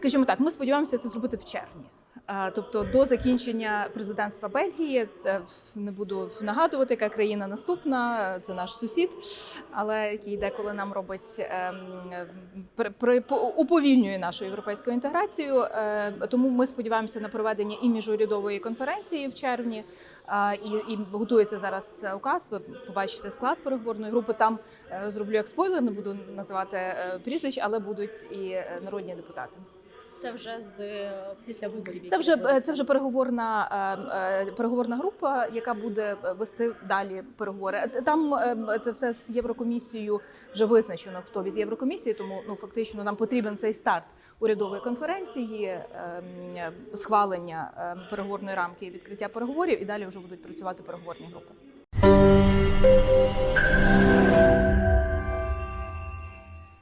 Скажімо так, ми сподіваємося це зробити в червні. Тобто до закінчення президентства Бельгії, це не буду нагадувати, яка країна наступна, це наш сусід, але який деколи нам робить ем, при, уповільнює нашу європейську інтеграцію. Е, Тому ми сподіваємося на проведення і міжурядової конференції в червні. І, і готується зараз указ. Ви побачите склад переговорної групи. Там е, зроблю як спойлер, не буду називати е, прізвищ, але будуть і народні депутати. Це вже з е, після виборів. Це вже це вже переговорна е, е, переговорна група, яка буде вести далі переговори. Там е, це все з Єврокомісією вже визначено, хто від Єврокомісії. Тому ну фактично нам потрібен цей старт урядової конференції, е, схвалення е, переговорної рамки і відкриття переговорів. І далі вже будуть працювати переговорні групи.